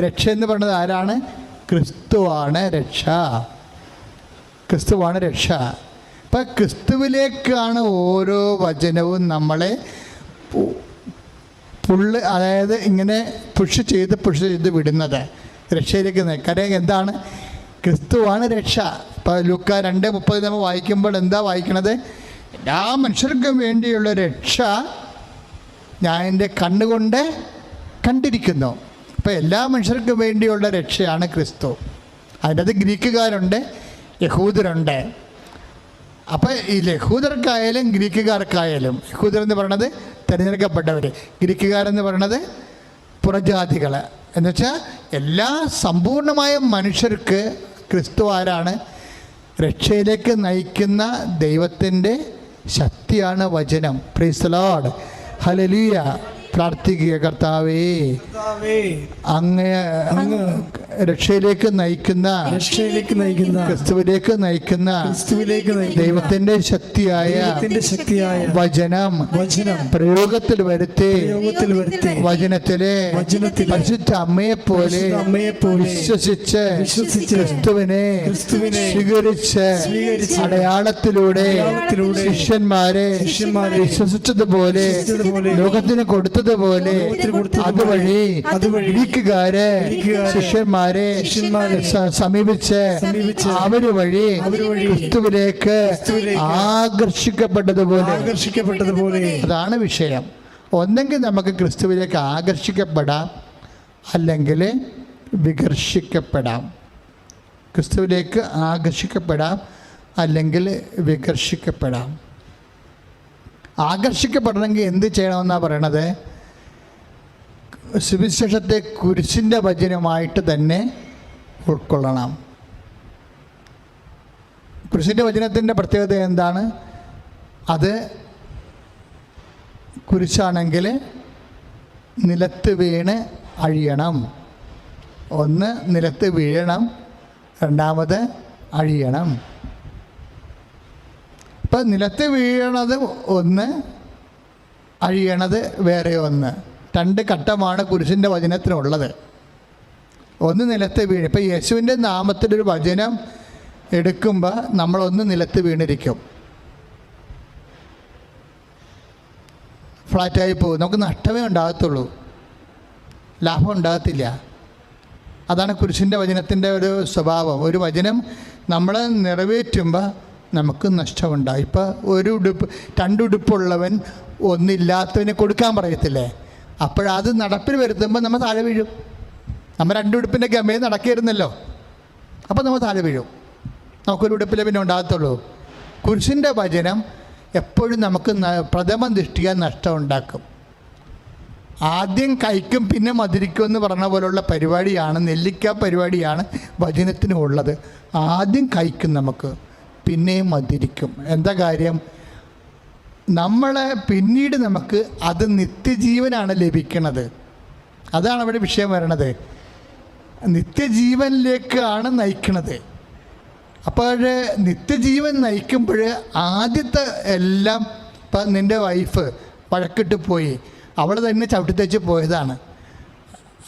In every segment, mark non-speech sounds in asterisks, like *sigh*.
രക്ഷ എന്ന് പറയുന്നത് ആരാണ്? ക്രിസ്തുവാണ് രക്ഷ. ക്രിസ്തുവാണ് രക്ഷ. അപ്പം ക്രിസ്തുവിലേക്കാണ് ഓരോ വചനവും നമ്മളെ പുള്ള് അതായത് ഇങ്ങനെ പുഷ് ചെയ്ത് പുഷ് ചെയ്ത് വിടുന്നത്. രക്ഷയിലേക്ക് കാര്യം എന്താണ്? ക്രിസ്തുവാണ് രക്ഷ. ഇപ്പോൾ ലുക്ക രണ്ട് മുപ്പത് നമ്മൾ വായിക്കുമ്പോൾ എന്താ വായിക്കണത്? എല്ലാ മനുഷ്യർക്കും വേണ്ടിയുള്ള രക്ഷ ഞാൻ എന്റെ കണ്ണുകൊണ്ട് കണ്ടിരിക്കുന്നു. അപ്പോൾ എല്ലാ മനുഷ്യർക്കും വേണ്ടിയുള്ള രക്ഷയാണ് ക്രിസ്തു. അതിനകത്ത് ഗ്രീക്കുകാരുണ്ട് യഹൂദരുണ്ട്. അപ്പോൾ ഈ ലഹൂദർക്കായാലും ഗ്രീക്കുകാർക്കായാലും യഹൂദർ എന്ന് പറയണത് തിരഞ്ഞെടുക്കപ്പെട്ടവർ ഗ്രീക്കുകാരെന്ന് പറയണത് പുറജാതികൾ എന്നുവെച്ചാൽ എല്ലാ സമ്പൂർണമായ മനുഷ്യർക്ക് ക്രിസ്തു ആരാണ്? രക്ഷയിലേക്ക് നയിക്കുന്ന ദൈവത്തിന്റെ ശക്തിയാണ് വചനം. പ്രീസ്ലോഡ് ഹലലിയ പ്രാർത്ഥിക്കുക കർത്താവേ. അങ്ങ് അങ്ങ് രക്ഷയിലേക്ക് നയിക്കുന്ന രക്ഷയിലേക്ക് നയിക്കുന്ന ക്രിസ്തുവിലേക്ക് നയിക്കുന്ന ക്രിസ്തുവിലേക്ക് ദൈവത്തിന്റെ ശക്തിയായ ശക്തിയായ വചനം വചനം പ്രയോഗത്തിൽ വരുത്തി പ്രയോഗത്തിൽ വരുത്തി വചനത്തിലെ വചനത്തിൽ പരിശുദ്ധ അമ്മയെ പോലെ അമ്മയെ പോലെ വിശ്വസിച്ച് വിശ്വസിച്ച് ക്രിസ്തുവിനെ ക്രിസ്തുവിനെ സ്വീകരിച്ച് സ്വീകരിച്ച് അടയാളത്തിലൂടെ ശിഷ്യന്മാരെ ശിഷ്യന്മാരെ വിശ്വസിച്ചതുപോലെ ലോകത്തിന് ലോകത്തിന് കൊടുത്തതുപോലെ അതുവഴി അതുവഴി ഗ്രീക്കുകാരെ ശിഷ്യന്മാരെ സമീപിച്ച് അവർ വഴി ക്രിസ്തുവിലേക്ക് ആകർഷിക്കപ്പെട്ടതുപോലെ. ആകർഷിക്കപ്പെട്ടതുപോലെ. അതാണ് വിഷയം. ഒന്നെങ്കിൽ നമുക്ക് ക്രിസ്തുവിലേക്ക് ആകർഷിക്കപ്പെടാം അല്ലെങ്കിൽ വികർഷിക്കപ്പെടാം. ക്രിസ്തുവിലേക്ക് ആകർഷിക്കപ്പെടാം അല്ലെങ്കിൽ വികർഷിക്കപ്പെടാം. ആകർഷിക്കപ്പെടണമെങ്കിൽ എന്ത് ചെയ്യണമെന്നാണ് പറയണത്? സുവിശേഷത്തെ കുരിശിന്റെ വചനമായിട്ട് തന്നെ ഉൾക്കൊള്ളണം. കുരിശിന്റെ വചനത്തിന്റെ പ്രത്യേകത എന്താണ്? അത് കുരിശാണെങ്കിൽ നിലത്ത് വീണ് അഴിയണം. ഒന്ന് നിലത്ത് വീഴണം. രണ്ടാമത് അഴിയണം. ഇപ്പം നിലത്ത് വീഴണത് ഒന്ന് അഴിയണത് വേറെ ഒന്ന്. രണ്ട് ഘട്ടമാണ് കുരിശിന്റെ വചനത്തിനുള്ളത്. ഒന്ന് നിലത്ത് വീണ്. ഇപ്പം യേശുവിന്റെ നാമത്തിലൊരു വചനം എടുക്കുമ്പോൾ നമ്മളൊന്ന് നിലത്ത് വീണിരിക്കും. ഫ്ലാറ്റായി പോകും. നമുക്ക് നഷ്ടമേ ഉണ്ടാകത്തുള്ളൂ. ലാഭം ഉണ്ടാകത്തില്ല. അതാണ് കുരിശിന്റെ വചനത്തിന്റെ ഒരു സ്വഭാവം. ഒരു വചനം നമ്മൾ നിറവേറ്റുമ്പോൾ നമുക്ക് നഷ്ടമുണ്ടാകും. ഇപ്പോൾ ഒരു ഉടുപ്പ് രണ്ടുടുപ്പുള്ളവൻ ഒന്നില്ലാത്തവന് കൊടുക്കാൻ പറയത്തില്ലേ? അപ്പോഴത് നടപ്പിൽ വരുത്തുമ്പോൾ നമ്മൾ താഴെ വീഴും. നമ്മൾ രണ്ടുടുപ്പിന്റെ ഗമയിൽ നടക്കിയിരുന്നല്ലോ അപ്പോൾ നമ്മൾ താഴെ വീഴും. നമുക്കൊരു ഉടുപ്പിലെ പിന്നെ ഉണ്ടാകത്തുള്ളൂ. കുരിശിന്റെ വചനം എപ്പോഴും നമുക്ക് പ്രഥമ ദൃഷ്ടിയ നഷ്ടം ഉണ്ടാക്കും. ആദ്യം കൈക്കും പിന്നെ മധുരിക്കും എന്ന് പറഞ്ഞ പോലുള്ള പരിപാടിയാണ് നെല്ലിക്ക പരിപാടിയാണ് വചനത്തിനുള്ളത്. ആദ്യം കഴിക്കും നമുക്ക് പിന്നെയും മധുരിക്കും. എന്താ കാര്യം? നമ്മളെ പിന്നീട് നമുക്ക് അത് നിത്യജീവനാണ് ലഭിക്കുന്നത് അതാണ് അവിടെ വിഷയം വരണത്. നിത്യജീവനിലേക്കാണ് നയിക്കുന്നത് അപ്പോൾ നിത്യജീവൻ നയിക്കുമ്പോൾ ആദ്യത്തെ എല്ലാം ഇപ്പം നിന്റെ വൈഫ് വഴക്കിട്ട് പോയി. അവൾ തന്നെ ചവിട്ടിത്തേച്ച് പോയതാണ്.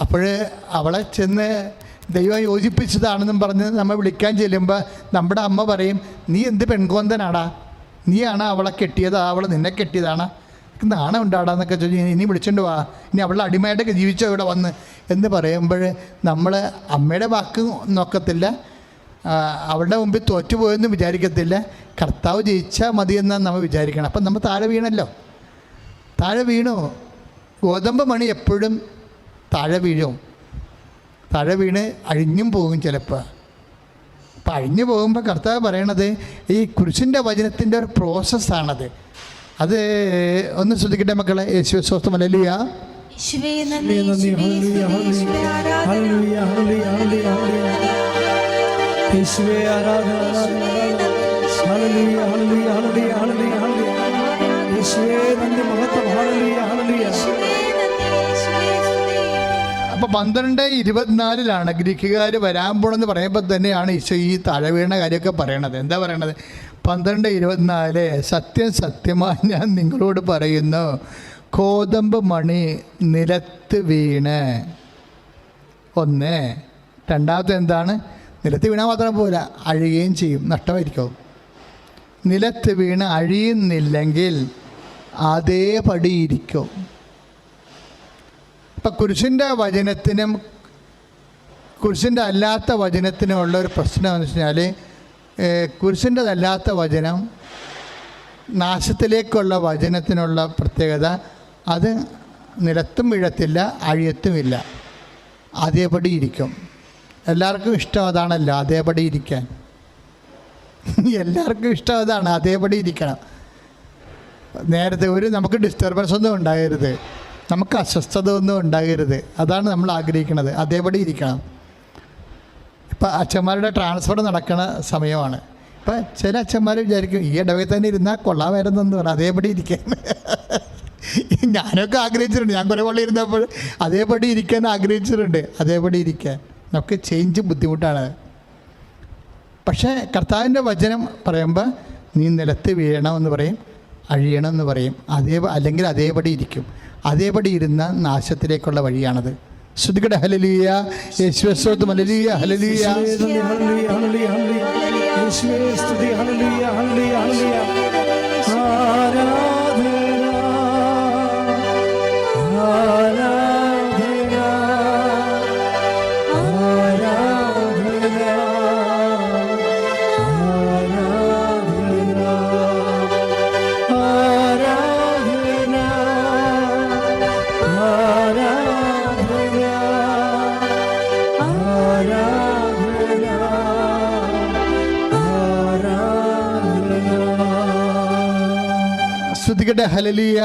അപ്പോൾ അവളെ ചെന്ന് ദൈവം യോജിപ്പിച്ചതാണെന്നും പറഞ്ഞ് നമ്മൾ വിളിക്കാൻ ചെല്ലുമ്പോൾ നമ്മുടെ അമ്മ പറയും നീ എന്ത് പെൺകോന്തനാടാ? നീയാണ് അവളെ കെട്ടിയത് അവൾ നിന്നെ കെട്ടിയതാണ്. നാണം ഉണ്ടാടാന്നൊക്കെ ചോദിച്ചു ഇനി വിളിച്ചോണ്ട് വാ. ഇനി അവളുടെ അടിമയായിട്ടൊക്കെ ജീവിച്ചോ ഇവിടെ വന്ന് എന്ന് പറയുമ്പോൾ നമ്മൾ അമ്മയുടെ വാക്ക് നോക്കത്തില്ല. അവളുടെ മുമ്പിൽ തോറ്റുപോയെന്ന് വിചാരിക്കത്തില്ല. കർത്താവ് ജയിച്ചാൽ മതിയെന്നാണ് നമ്മൾ വിചാരിക്കണം. അപ്പം നമ്മൾ താഴെ വീണല്ലോ. താഴെ വീണു. ഗോതമ്പ് മണി എപ്പോഴും താഴെ വീഴും. താഴെ വീണ് അഴിഞ്ഞും പോകും ചിലപ്പോൾ. അപ്പം അഴിഞ്ഞു പോകുമ്പോൾ കർത്താവ് പറയണത് ഈ കുരിശിന്റെ വചനത്തിന്റെ ഒരു പ്രോസസ്സാണത് അത് ഒന്ന് ശ്രദ്ധിക്കട്ടെ മക്കളെ? യേശു സ്വസ്ഥം. അല്ലല്ലിയ യേശുവേ നന്ദി, നന്ദി. അപ്പോൾ പന്ത്രണ്ട് ഇരുപത്തിനാലിലാണ് ഗ്രീക്കുകാർ വരാൻ പോണെന്ന് പറയുമ്പോൾ തന്നെയാണ് ഈശോ ഈ താഴെ വീണ കാര്യമൊക്കെ പറയണത്. എന്താ പറയണത്? പന്ത്രണ്ട് ഇരുപത്തിനാല് സത്യം സത്യമായി ഞാൻ നിങ്ങളോട് പറയുന്നു കോതമ്പ് മണി നിലത്ത് വീണ്. ഒന്ന്. രണ്ടാമത്തെ എന്താണ്? നിലത്ത് വീണാൽ മാത്രം പോരാ അഴുകുകയും ചെയ്യും നഷ്ടമായിരിക്കും. നിലത്ത് വീണ് അഴിയുന്നില്ലെങ്കിൽ അതേപടി ഇരിക്കും. ഇപ്പം കുരിശിന്റെ വചനത്തിനും കുരിശിന്റെ അല്ലാത്ത വചനത്തിനുമുള്ള ഒരു പ്രശ്നം എന്ന് വെച്ച് കഴിഞ്ഞാൽ കുരിശിന്റെതല്ലാത്ത വചനം നാശത്തിലേക്കുള്ള വചനത്തിനുള്ള പ്രത്യേകത അത് നിലത്തും വീഴത്തില്ല അഴിയത്തുമില്ല അതേപടി ഇരിക്കും. എല്ലാവർക്കും ഇഷ്ടം അതാണല്ലോ അതേപടി ഇരിക്കാൻ. എല്ലാവർക്കും ഇഷ്ടം അതാണ് അതേപടി ഇരിക്കണം. നേരത്തെ ഒരു നമുക്ക് ഡിസ്റ്റർബൻസ് ഒന്നും ഉണ്ടാകരുത് നമുക്ക് അസ്വസ്ഥത ഒന്നും ഉണ്ടാകരുത്. അതാണ് നമ്മൾ ആഗ്രഹിക്കുന്നത്. അതേപടി ഇരിക്കണം. ഇപ്പം അച്ഛന്മാരുടെ ട്രാൻസ്ഫർ നടക്കുന്ന സമയമാണ്. ഇപ്പം ചില അച്ഛന്മാർ വിചാരിക്കും ഈ ഇടവേ തന്നെ ഇരുന്നാൽ കൊള്ളാമായിരുന്നെന്ന് പറഞ്ഞു അതേപടി ഇരിക്കാൻ. *laughs* ഞാനൊക്കെ ആഗ്രഹിച്ചിട്ടുണ്ട്. ഞാൻ കുറേ കൊള്ളി ഇരുന്നപ്പോൾ അതേപടി ഇരിക്കാൻ ആഗ്രഹിച്ചിട്ടുണ്ട്. അതേപടി ഇരിക്കാൻ. നമുക്ക് ചേഞ്ച് ബുദ്ധിമുട്ടാണ്. പക്ഷേ കർത്താവിന്റെ വചനം പറയുമ്പോൾ നീ നിലത്ത് വീഴണമെന്ന് പറയും അഴിയണമെന്ന് പറയും. അതേ അല്ലെങ്കിൽ അതേപടി ഇരിക്കും. അതേപടി ഇരുന്ന നാശത്തിലേക്കുള്ള വഴിയാണത്. ശ്രുതികട ഹലലിയ യേശുവസ്വത്ത് ഹലലിയ ഹലലിയ യേശുവേ യേശുവേ ഹല്ലേലൂയ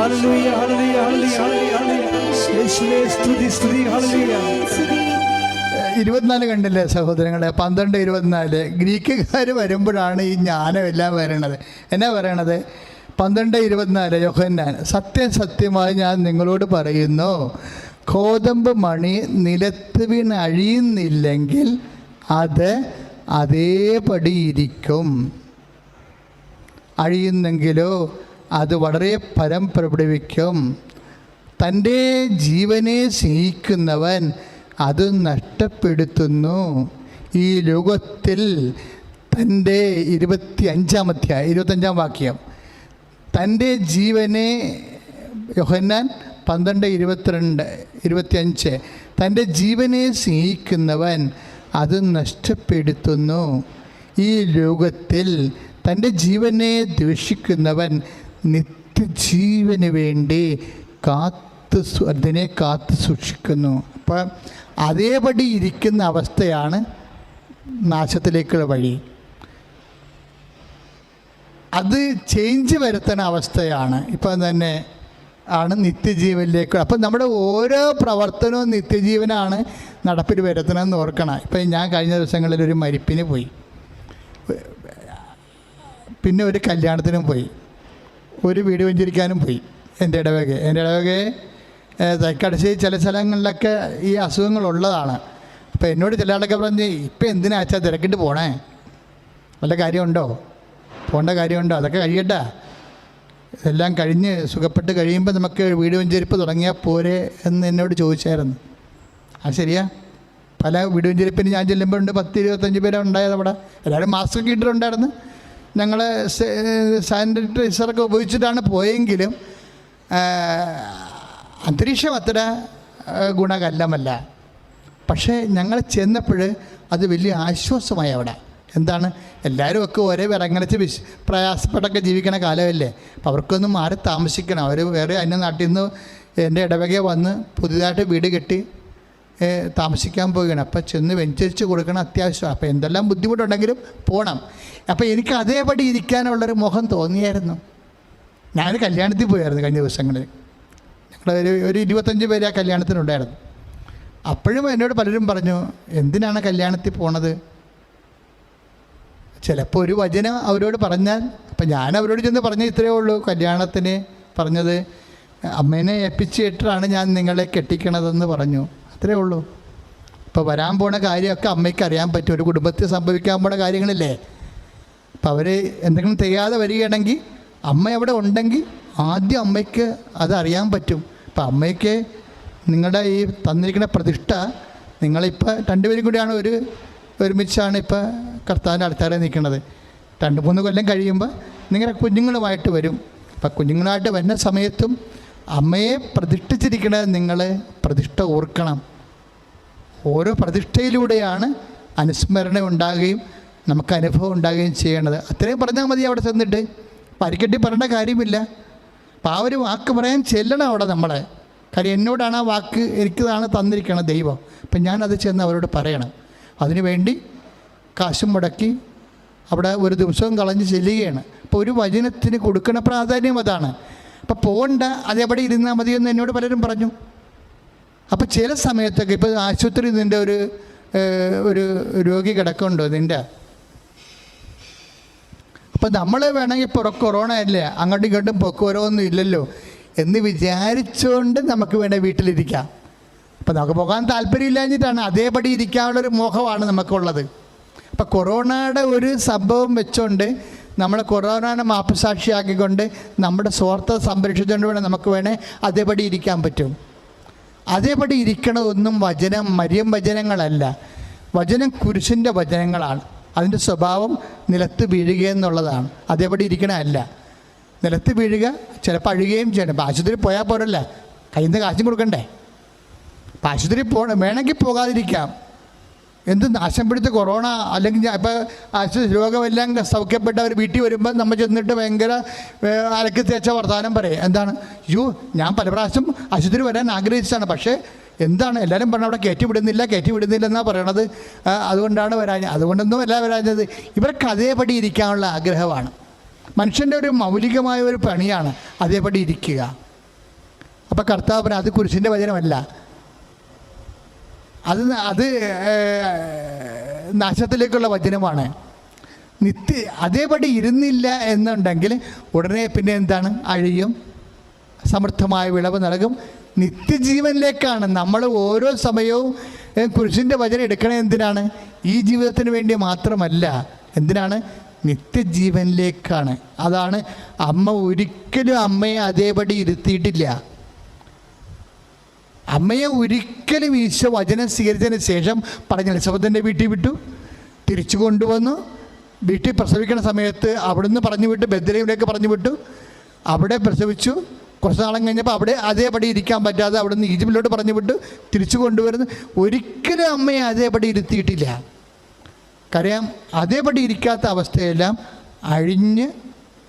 ഹല്ലേലൂയ ഹല്ലേലൂയ. യേശുവേ സ്തുതി സ്തുതി ഹല്ലേലൂയ ഇരുപത്തിനാല് കണ്ടില്ലേ സഹോദരങ്ങളെ? പന്ത്രണ്ട് ഇരുപത്തിനാല്. ഗ്രീക്കുകാർ വരുമ്പോഴാണ് ഈ ജ്ഞാനം എല്ലാം വരണത്. എന്നാ പറയണത്? പന്ത്രണ്ട് ഇരുപത്തിനാല് യോഹന്നാൻ സത്യം സത്യമായി ഞാൻ നിങ്ങളോട് പറയുന്നു കോതമ്പ് മണി നിലത്ത് വീണ് അഴിയുന്നില്ലെങ്കിൽ അത് അതേപടി ഇരിക്കും. അഴിയുന്നെങ്കിലോ അത് വളരെ ഫലം പ്രകടിപ്പിക്കും തന്റെ ജീവനെ സ്നേഹിക്കുന്നവൻ അത് നഷ്ടപ്പെടുത്തുന്നു. ഈ ലോകത്തിൽ തന്റെ ഇരുപത്തി അഞ്ചാമത്തെ ഇരുപത്തഞ്ചാം വാക്യം തന്റെ ജീവനെ യോഹന്നാൻ പന്ത്രണ്ട് ഇരുപത്തിരണ്ട് ഇരുപത്തിയഞ്ച് തന്റെ ജീവനെ സ്നേഹിക്കുന്നവൻ അത് നഷ്ടപ്പെടുത്തുന്നു. ഈ ലോകത്തിൽ തന്റെ ജീവനെ ദ്വേഷിക്കുന്നവൻ നിത്യജീവന് വേണ്ടി കാത്ത് അതിനെ കാത്തു സൂക്ഷിക്കുന്നു. അപ്പം അതേപടി ഇരിക്കുന്ന അവസ്ഥയാണ് നാശത്തിലേക്കുള്ള വഴി. അത് ചേഞ്ച് വരുത്തുന്ന അവസ്ഥയാണ്. ഇപ്പം തന്നെ ആണ് നിത്യജീവനിലേക്ക്. അപ്പം നമ്മുടെ ഓരോ പ്രവർത്തനവും നിത്യജീവനാണ് നടപ്പിൽ വരുത്തണമെന്ന് ഓർക്കണം. ഇപ്പം ഞാൻ കഴിഞ്ഞ ദിവസങ്ങളിൽ ഒരു മരിപ്പിന് പോയി. പിന്നെ ഒരു കല്യാണത്തിനും പോയി. ഒരു വീട് വെഞ്ചരിക്കാനും പോയി എന്റെ ഇടവകെ എന്റെ ഇടവകയെ തൈക്കടശ്ശേരി ചില സ്ഥലങ്ങളിലൊക്കെ ഈ അസുഖങ്ങളുള്ളതാണ് അപ്പോൾ എന്നോട് ചില ആളൊക്കെ പറഞ്ഞ് ഇപ്പം എന്തിനാ അച്ഛാ തിരക്കിട്ട് പോണേ? വല്ല കാര്യമുണ്ടോ? പോകേണ്ട കാര്യമുണ്ടോ? അതൊക്കെ കഴിയട്ടെ. ഇതെല്ലാം കഴിഞ്ഞ് സുഖപ്പെട്ട് കഴിയുമ്പോൾ നമുക്ക് വീട് വെഞ്ചരിപ്പ് തുടങ്ങിയാൽ പോരെ എന്ന് എന്നോട് ചോദിച്ചായിരുന്നു. അത് ശരിയാ? പല വീട് വെഞ്ചരിപ്പിന് ഞാൻ ചെല്ലുമ്പോഴുണ്ട് പത്ത് ഇരുപത്തഞ്ച് പേരാണ് ഉണ്ടായത് അവിടെ. എല്ലാവരും മാസ്ക് ഒക്കെ ഇട്ടിട്ടുണ്ടായിരുന്നു. ഞങ്ങൾ സാനിറ്റൈസറൊക്കെ ഉപയോഗിച്ചിട്ടാണ് പോയെങ്കിലും അന്തരീക്ഷം അത്ര ഗുണകല്ലമല്ല പക്ഷേ ഞങ്ങൾ ചെന്നപ്പോൾ അത് വലിയ ആശ്വാസമായി അവിടെ. എന്താണ്? എല്ലാവരും ഒക്കെ ഒരേ വിറങ്ങനച്ച് വിശ് പ്രയാസപ്പെട്ടൊക്കെ ജീവിക്കണ കാലമല്ലേ? അപ്പോൾ അവർക്കൊന്നും മാറി താമസിക്കണം. അവർ വേറെ അന്യ നാട്ടിൽ നിന്ന് എന്റെ ഇടവകയെ വന്ന് പുതിയതായിട്ട് വീട് കെട്ടി താമസിക്കാൻ പോവുകയാണ്. അപ്പം ചെന്ന് വെഞ്ചരിച്ച് കൊടുക്കണം അത്യാവശ്യമാണ് അപ്പോൾ എന്തെല്ലാം ബുദ്ധിമുട്ടുണ്ടെങ്കിലും പോകണം അപ്പോൾ എനിക്ക് അതേപടി ഇരിക്കാനുള്ളൊരു മുഖം തോന്നിയായിരുന്നു. ഞാൻ കല്യാണത്തിൽ പോയായിരുന്നു കഴിഞ്ഞ ദിവസങ്ങളിൽ. ഞങ്ങൾ ഒരു ഒരു ഇരുപത്തഞ്ച് പേര് ആ കല്യാണത്തിനുണ്ടായിരുന്നു. അപ്പോഴും എന്നോട് പലരും പറഞ്ഞു എന്തിനാണ് കല്യാണത്തിൽ പോണത്? ചിലപ്പോൾ ഒരു വചനം അവരോട് പറഞ്ഞാൽ അപ്പം ഞാൻ അവരോട് ചെന്ന് പറഞ്ഞ ഇത്രയേ ഉള്ളൂ കല്യാണത്തിന് പറഞ്ഞത്. അമ്മേനെ ഏൽപ്പിച്ചിട്ടാണ് ഞാൻ നിങ്ങളെ കെട്ടിക്കണതെന്ന് പറഞ്ഞു. അത്രയേ ഉള്ളൂ. ഇപ്പോൾ വരാൻ പോണ കാര്യമൊക്കെ അമ്മയ്ക്ക് അറിയാൻ പറ്റും. ഒരു കുടുംബത്തിൽ സംഭവിക്കാൻ പോണ കാര്യങ്ങളില്ലേ? അപ്പോൾ അവർ എന്തെങ്കിലും ചെയ്യാതെ വരികയാണെങ്കിൽ അമ്മ അവിടെ ഉണ്ടെങ്കിൽ ആദ്യം അമ്മയ്ക്ക് അത് അറിയാൻ പറ്റും. അപ്പം അമ്മയ്ക്ക് നിങ്ങളുടെ ഈ തന്നിരിക്കുന്ന പ്രതിഷ്ഠ നിങ്ങളിപ്പോൾ രണ്ടുപേരും കൂടിയാണ് ഒരു ഒരുമിച്ചാണ് ഇപ്പോൾ കർത്താവിന്റെ അടുത്താരെ നിൽക്കുന്നത്. രണ്ട് മൂന്ന് കൊല്ലം കഴിയുമ്പോൾ നിങ്ങളുടെ കുഞ്ഞുങ്ങളുമായിട്ട് വരും. അപ്പം കുഞ്ഞുങ്ങളായിട്ട് വരുന്ന സമയത്തും അമ്മയെ പ്രതിഷ്ഠിച്ചിരിക്കുന്നത് നിങ്ങൾ പ്രതിഷ്ഠ ഓർക്കണം. ഓരോ പ്രതിഷ്ഠയിലൂടെയാണ് അനുസ്മരണ ഉണ്ടാകുകയും നമുക്ക് അനുഭവം ഉണ്ടാകുകയും ചെയ്യേണ്ടത്. അത്രയും പറഞ്ഞാൽ മതി അവിടെ ചെന്നിട്ട്. പരിക്കെട്ടി പറയേണ്ട കാര്യമില്ല. അപ്പം ആ ഒരു വാക്ക് പറയാൻ ചെല്ലണം അവിടെ നമ്മളെ. കാര്യം എന്നോടാണ് ആ വാക്ക് എനിക്കതാണ് തന്നിരിക്കണം ദൈവം. അപ്പം ഞാനത് ചെന്ന് അവരോട് പറയണം. അതിനുവേണ്ടി കാശും മുടക്കി അവിടെ ഒരു ദിവസവും കളഞ്ഞ് ചെല്ലുകയാണ്. അപ്പോൾ ഒരു വചനത്തിന് കൊടുക്കുന്ന പ്രാധാന്യം അതാണ്. അപ്പോൾ പോകണ്ട അതെവിടെ ഇരുന്നാൽ മതിയെന്ന് എന്നോട് പലരും പറഞ്ഞു. അപ്പോൾ ചില സമയത്തൊക്കെ ഇപ്പോൾ ആശുപത്രി നിന്റെ ഒരു ഒരു രോഗി കിടക്കുന്നുണ്ടോ നിന്റെ അപ്പം നമ്മൾ വേണമെങ്കിൽ പുറ കൊറോണ അല്ലേ അങ്ങോട്ടും ഇങ്ങോട്ടും പൊക്കുവരവൊന്നും ഇല്ലല്ലോ എന്ന് വിചാരിച്ചുകൊണ്ട് നമുക്ക് വേണേൽ വീട്ടിലിരിക്കാം. അപ്പം നമുക്ക് പോകാൻ താല്പര്യമില്ലാഞ്ഞിട്ടാണ് അതേപടി ഇരിക്കാനുള്ളൊരു മോഹമാണ് നമുക്കുള്ളത്. അപ്പം കൊറോണയുടെ ഒരു സംഭവം വെച്ചുകൊണ്ട് നമ്മൾ കൊറോണനെ മാപ്പസാക്ഷിയാക്കിക്കൊണ്ട് നമ്മുടെ സ്വാർത്ഥ സംരക്ഷിച്ചുകൊണ്ട് വേണേൽ നമുക്ക് വേണേൽ അതേപടി ഇരിക്കാൻ പറ്റും. അതേപടി ഇരിക്കണതൊന്നും വചനം മരിയം വചനങ്ങളല്ല. വചനം കുരിശിന്റെ വചനങ്ങളാണ്. അതിന്റെ സ്വഭാവം നിലത്ത് വീഴുക എന്നുള്ളതാണ്. അതേപടി ഇരിക്കണമല്ല നിലത്ത് വീഴുക ചിലപ്പോൾ അഴുകുകയും ചെയ്യണം. ഇപ്പം ആശുപത്രി പോയാൽ പോരല്ല? കയ്യിൽ നിന്ന് കാശും കൊടുക്കണ്ടേ? അപ്പം ആശുപത്രി പോകണം വേണമെങ്കിൽ പോകാതിരിക്കാം. എന്ത് നാശം പിടിച്ച കൊറോണ അല്ലെങ്കിൽ ഇപ്പം രോഗമെല്ലാം സൗഖ്യപ്പെട്ടവർ വീട്ടിൽ വരുമ്പോൾ നമ്മൾ ചെന്നിട്ട് ഭയങ്കര അലക്കി തേച്ച വർത്തമാനം പറയും. എന്താണ്? യു ഞാൻ പല പ്രാവശ്യം ആശുപത്രി വരാൻ ആഗ്രഹിച്ചതാണ്. പക്ഷേ എന്താണ്? എല്ലാവരും പറഞ്ഞു അവിടെ കയറ്റി വിടുന്നില്ല കയറ്റി വിടുന്നില്ല എന്നാണ് പറയണത്. അതുകൊണ്ടാണ് വരാൻ അതുകൊണ്ടൊന്നും അല്ല വരാഞ്ഞത്. ഇവർക്ക് അതേപടി ഇരിക്കാനുള്ള ആഗ്രഹമാണ്. മനുഷ്യന്റെ ഒരു മൗലികമായ ഒരു പണിയാണ് അതേപടി ഇരിക്കുക. അപ്പോൾ കർത്താവ് അത് കുരിശിന്റെ വചനമല്ല. അത് അത് നാശത്തിലേക്കുള്ള വചനമാണ്. നിത്യ അതേപടി ഇരുന്നില്ല എന്നുണ്ടെങ്കിൽ ഉടനെ പിന്നെ എന്താണ്? അഴിയും. സമൃദ്ധമായ വിളവ് നൽകും. നിത്യജീവനിലേക്കാണ് നമ്മൾ ഓരോ സമയവും കുരിശിന്റെ വചനം എടുക്കണ എന്തിനാണ്? ഈ ജീവിതത്തിന് വേണ്ടി മാത്രമല്ല. എന്തിനാണ്? നിത്യജീവനിലേക്കാണ്. അതാണ് അമ്മ ഒരിക്കലും അമ്മയെ അതേപടി ഇരുത്തിയിട്ടില്ല. അമ്മയെ ഒരിക്കലും ഈശോ വചനം സ്വീകരിച്ചതിന് ശേഷം പറഞ്ഞ എലിസബത്തിന്റെ വീട്ടിൽ വിട്ടു. തിരിച്ചു കൊണ്ടുവന്നു. വീട്ടിൽ പ്രസവിക്കുന്ന സമയത്ത് അവിടുന്ന് പറഞ്ഞു വിട്ടു ബദ്രയിലേക്ക് പറഞ്ഞു വിട്ടു. അവിടെ പ്രസവിച്ചു. കുറച്ച് നാളം കഴിഞ്ഞപ്പോൾ അവിടെ അതേപടി ഇരിക്കാൻ പറ്റാതെ അവിടുന്ന് ഈജിപ്തിലോട്ട് പറഞ്ഞു വിട്ടു. തിരിച്ചു കൊണ്ടുവരുന്നു. ഒരിക്കലും അമ്മയെ അതേപടി ഇരുത്തിയിട്ടില്ല. കരയാം അതേപടി ഇരിക്കാത്ത അവസ്ഥയെല്ലാം അഴിഞ്ഞ്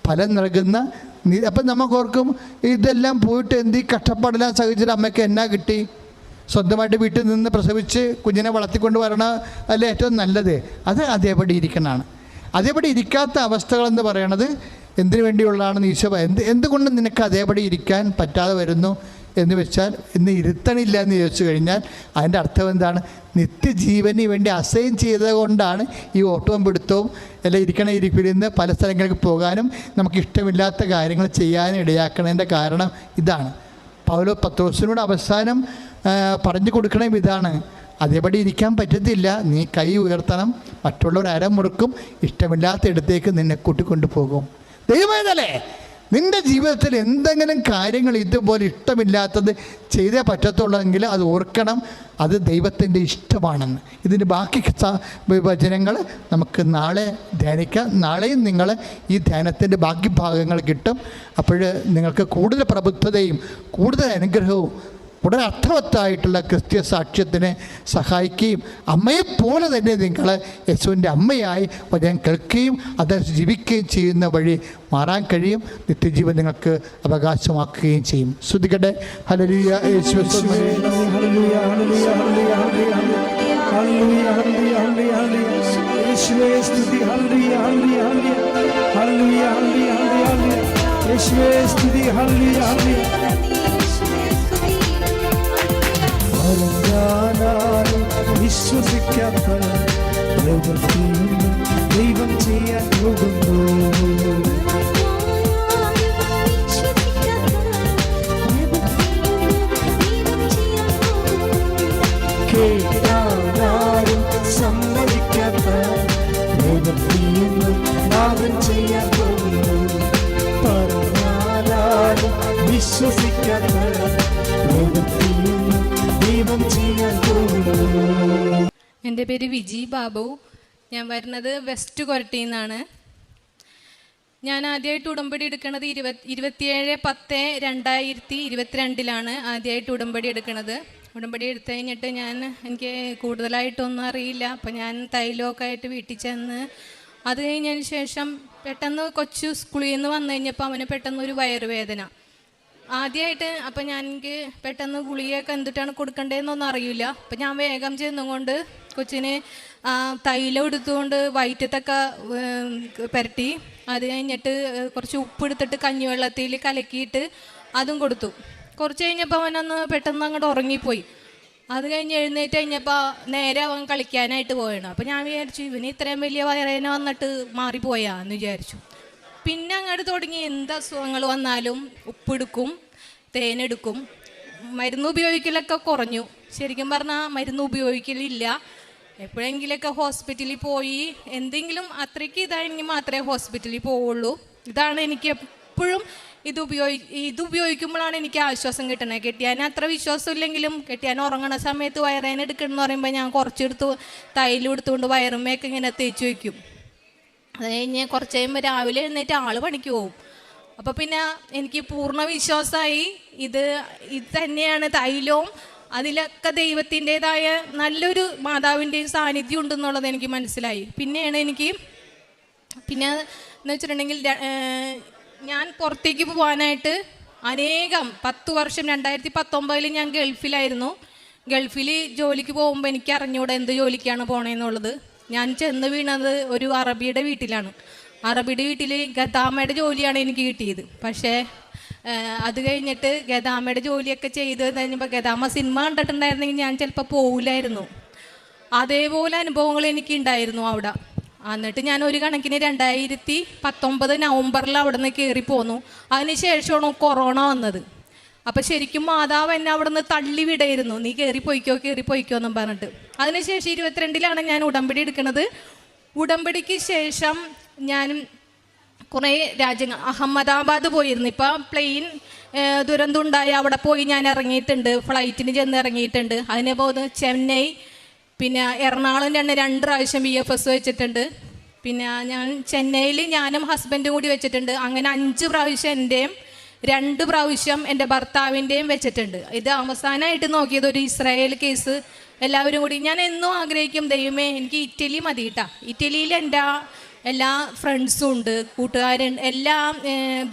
ഫലം നൽകുന്ന നി- അപ്പം നമുക്കോർക്കും ഇതെല്ലാം പോയിട്ട് എന്ത് കഷ്ടപ്പാടെല്ലാം സഹിച്ചിട്ട് അമ്മയ്ക്ക് എന്നാ കിട്ടി? സ്വന്തമായിട്ട് വീട്ടിൽ നിന്ന് പ്രസവിച്ച് കുഞ്ഞിനെ വളർത്തിക്കൊണ്ട് വരണ അല്ലേ ഏറ്റവും നല്ലത്? അത് അതേപടി ഇരിക്കണതാണ്. അതേപടി ഇരിക്കാത്ത അവസ്ഥകളെന്ന് പറയണത് എന്തിനു വേണ്ടിയുള്ളതാണെന്ന് ഈശോ എന്ത് എന്തുകൊണ്ട് നിനക്ക് അതേപടി ഇരിക്കാൻ പറ്റാതെ വരുന്നു? എന്ന് വെച്ചാൽ ഇന്ന് ഇരുത്തണില്ല എന്ന് ചോദിച്ചു കഴിഞ്ഞാൽ അതിന്റെ അർത്ഥം എന്താണ്? നിത്യജീവന് വേണ്ടി അസൈൻ ചെയ്തത് കൊണ്ടാണ് ഈ ഓട്ടവും പിടുത്തവും എല്ലാം ഇരിക്കണ ഇരിപ്പിൽ നിന്ന് പല സ്ഥലങ്ങൾക്ക് പോകാനും നമുക്ക് ഇഷ്ടമില്ലാത്ത കാര്യങ്ങൾ ചെയ്യാനും ഇടയാക്കണതിന്റെ കാരണം ഇതാണ്. പൗലോ പത്തോസിനോട് അവസാനം പറഞ്ഞു കൊടുക്കണം ഇതാണ്. അതേപടി ഇരിക്കാൻ പറ്റത്തില്ല. നീ കൈ ഉയർത്തണം. മറ്റുള്ളവർ അരമുറുക്കും. ഇഷ്ടമില്ലാത്ത ഇടത്തേക്ക് നിന്നെ കൂട്ടിക്കൊണ്ടു പോകും ദൈവമേതല്ലേ നിന്റെ ജീവിതത്തിൽ എന്തെങ്കിലും കാര്യങ്ങൾ ഇതുപോലെ ഇഷ്ടമില്ലാത്തത് ചെയ്തേ പറ്റത്തുള്ളെങ്കിൽ അത് ഓർക്കണം. അത് ദൈവത്തിന്റെ ഇഷ്ടമാണെന്ന്. ഇതിന്റെ ബാക്കി വിഭജനങ്ങൾ നമുക്ക് നാളെ ധ്യാനിക്കാം. നാളെയും നിങ്ങൾ ഈ ധ്യാനത്തിന്റെ ബാക്കി ഭാഗങ്ങൾ കിട്ടും. അപ്പോൾ നിങ്ങൾക്ക് കൂടുതൽ പ്രബുദ്ധതയും കൂടുതൽ അനുഗ്രഹവും വളരെ അർത്ഥവത്തായിട്ടുള്ള ക്രിസ്ത്യ സാക്ഷ്യത്തിനെ സഹായിക്കുകയും അമ്മയെപ്പോലെ തന്നെ നിങ്ങൾ യേശുവിന്റെ അമ്മയായി വചനം കേൾക്കുകയും അത് ജീവിക്കുകയും ചെയ്യുന്ന വഴി മാറാൻ കഴിയും. നിത്യജീവൻ നിങ്ങൾക്ക് അവകാശമാക്കുകയും ചെയ്യും. ശ്രുതികട്ടെ. ഹലലിയ യേശു യേശുവേ, സ്തുതി. ഹല്ലേലൂയ, ഹല്ലേലൂയ, ഹല്ലേലൂയ. പറഞ്ഞാലും വിശ്വസിക്കാത്ത പ്രവൃത്തിയൊന്നും ദൈവം ചെയ്യാൻ പോകുന്നു എന്റെ പേര് വിജി ബാബു. ഞാൻ വരുന്നത് വെസ്റ്റ് കൊരട്ടിയിൽ നിന്നാണ്. ഞാൻ ആദ്യമായിട്ട് ഉടമ്പടി എടുക്കുന്നത് ഇരുപത് ഇരുപത്തിയേഴ് പത്ത് രണ്ടായിരത്തി ഇരുപത്തിരണ്ടിലാണ് ആദ്യമായിട്ട് ഉടമ്പടി എടുക്കുന്നത്. ഉടമ്പടി എടുത്തു കഴിഞ്ഞിട്ട് ഞാൻ എനിക്ക് കൂടുതലായിട്ടൊന്നും അറിയില്ല. അപ്പം ഞാൻ തൈലമൊക്കെ ആയിട്ട് വീട്ടിൽ ചെന്ന് അത് കഴിഞ്ഞതിന് ശേഷം പെട്ടെന്ന് കൊച്ചു സ്കൂളിൽ നിന്ന് വന്നു കഴിഞ്ഞപ്പോൾ അവന് പെട്ടെന്ന് ഒരു വയറുവേദന. ആദ്യമായിട്ട് അപ്പം ഞാൻ എനിക്ക് പെട്ടെന്ന് ഗുളികയൊക്കെ എന്തിട്ടാണ് കൊടുക്കേണ്ടതെന്നൊന്നും അറിയില്ല. അപ്പം ഞാൻ വേഗം ചെന്നുകൊണ്ട് കൊച്ചിന് തൈലം എടുത്തുകൊണ്ട് വയറ്റത്തൊക്കെ പുരട്ടി. അത് കഴിഞ്ഞിട്ട് കുറച്ച് ഉപ്പ് എടുത്തിട്ട് കഞ്ഞിവെള്ളത്തിൽ കലക്കിയിട്ട് അതും കൊടുത്തു. കുറച്ച് കഴിഞ്ഞപ്പോൾ അവനൊന്ന് പെട്ടെന്ന് അങ്ങോട്ട് ഉറങ്ങിപ്പോയി. അത് കഴിഞ്ഞ് എഴുന്നേറ്റ് കഴിഞ്ഞപ്പോൾ നേരെ അവൻ കളിക്കാനായിട്ട് പോയാണ് അപ്പം ഞാൻ വിചാരിച്ചു ഇവന് ഇത്രയും വലിയ വയറേന വന്നിട്ട് മാറിപ്പോയാന്ന് വിചാരിച്ചു. പിന്നെ അങ്ങോട്ട് തുടങ്ങി. എന്ത് അസുഖങ്ങൾ വന്നാലും ഉപ്പെടുക്കും. തേനെടുക്കും. മരുന്ന് ഉപയോഗിക്കലൊക്കെ കുറഞ്ഞു. ശരിക്കും പറഞ്ഞാൽ മരുന്ന് ഉപയോഗിക്കലില്ല. എപ്പോഴെങ്കിലൊക്കെ ഹോസ്പിറ്റലിൽ പോയി എന്തെങ്കിലും അത്രയ്ക്ക് ഇതായെങ്കിൽ മാത്രമേ ഹോസ്പിറ്റലിൽ പോവുള്ളൂ. ഇതാണ് എനിക്ക് എപ്പോഴും ഇത് ഉപയോഗി ഇത് ഉപയോഗിക്കുമ്പോഴാണ് എനിക്ക് ആശ്വാസം കിട്ടണത് കെട്ടിയാൻ അത്ര വിശ്വാസമില്ലെങ്കിലും കെട്ടിയാൻ ഉറങ്ങണ സമയത്ത് വയറേന എടുക്കണം എന്ന് പറയുമ്പോൾ ഞാൻ കുറച്ചെടുത്ത് തൈലും എടുത്തുകൊണ്ട് വയറുമ്മയൊക്കെ ഇങ്ങനെ തേച്ച് വയ്ക്കും അത് കഴിഞ്ഞ് കുറച്ച് കഴിയുമ്പോൾ രാവിലെ എഴുന്നേറ്റ് ആൾ പണിക്ക് പോകും അപ്പോൾ പിന്നെ എനിക്ക് പൂർണ വിശ്വാസമായി ഇത് ഇത് തന്നെയാണ് തൈലവും. അതിലൊക്കെ ദൈവത്തിന്റെതായ നല്ലൊരു മാതാവിന്റെ സാന്നിധ്യം ഉണ്ടെന്നുള്ളത് എനിക്ക് മനസ്സിലായി. പിന്നെയാണ് എനിക്ക് പിന്നെ എന്ന് വെച്ചിട്ടുണ്ടെങ്കിൽ ഞാൻ പുറത്തേക്ക് പോകാനായിട്ട് അനേകം പത്ത് വർഷം രണ്ടായിരത്തി പത്തൊമ്പതിൽ ഞാൻ ഗൾഫിലായിരുന്നു. ഗൾഫിൽ ജോലിക്ക് പോകുമ്പോൾ എനിക്ക് അറിഞ്ഞൂടെ എന്ത് ജോലിക്കാണ് പോണേന്നുള്ളത്. ഞാൻ ചെന്ന് വീണത് ഒരു അറബിയുടെ വീട്ടിലാണ്. അറബിയുടെ വീട്ടിൽ ഗതാമയുടെ ജോലിയാണ് എനിക്ക് കിട്ടിയത്. പക്ഷേ അത് കഴിഞ്ഞിട്ട് ഗതാമയുടെ ജോലിയൊക്കെ ചെയ്ത് കഴിഞ്ഞപ്പോൾ ഗതാമ സിനിമ കണ്ടിട്ടുണ്ടായിരുന്നെങ്കിൽ ഞാൻ ചിലപ്പോൾ പോവില്ലായിരുന്നു. അതേപോലെ അനുഭവങ്ങൾ എനിക്ക് ഉണ്ടായിരുന്നു അവിടെ. എന്നിട്ട് ഞാൻ ഒരു കണക്കിന് രണ്ടായിരത്തി പത്തൊമ്പത് നവംബറിൽ അവിടെ നിന്ന് കയറി പോന്നു അതിനുശേഷമാണ് കൊറോണ വന്നത്. അപ്പം ശരിക്കും മാതാവ് എന്നെ അവിടെ നിന്ന് തള്ളി വിടായിരുന്നു. നീ കയറി പോയിക്കോ കയറി പോയിക്കോ എന്നും പറഞ്ഞിട്ട്. അതിനുശേഷം ഇരുപത്തിരണ്ടിലാണ് ഞാൻ ഉടമ്പടി എടുക്കുന്നത് ഉടമ്പടിക്ക് ശേഷം ഞാൻ കുറേ രാജ്യങ്ങൾ അഹമ്മദാബാദ് പോയിരുന്നു. ഇപ്പം പ്ലെയിൻ ദുരന്തം ഉണ്ടായി അവിടെ പോയി ഞാൻ ഇറങ്ങിയിട്ടുണ്ട്. ഫ്ലൈറ്റിന് ചെന്ന് ഇറങ്ങിയിട്ടുണ്ട്. അതിനെ പോകുന്നത് ചെന്നൈ പിന്നെ എറണാകുളം തന്നെ രണ്ട് പ്രാവശ്യം ബി എഫ് എസ് വെച്ചിട്ടുണ്ട്. പിന്നെ ഞാൻ ചെന്നൈയിൽ ഞാനും ഹസ്ബൻഡും കൂടി വെച്ചിട്ടുണ്ട്. അങ്ങനെ അഞ്ച് പ്രാവശ്യം എന്റെയും രണ്ട് പ്രാവശ്യം എന്റെ ഭർത്താവിന്റെയും വെച്ചിട്ടുണ്ട്. ഇത് അവസാനമായിട്ട് നോക്കിയത് ഒരു ഇസ്രായേൽ കേസ് എല്ലാവരും കൂടി ഞാൻ എന്നും ആഗ്രഹിക്കും ദൈവമേ എനിക്ക് ഇറ്റലി മതി കേട്ടോ ഇറ്റലിയിൽ എന്റെ എല്ലാ ഫ്രണ്ട്സും ഉണ്ട് കൂട്ടുകാരൻ എല്ലാ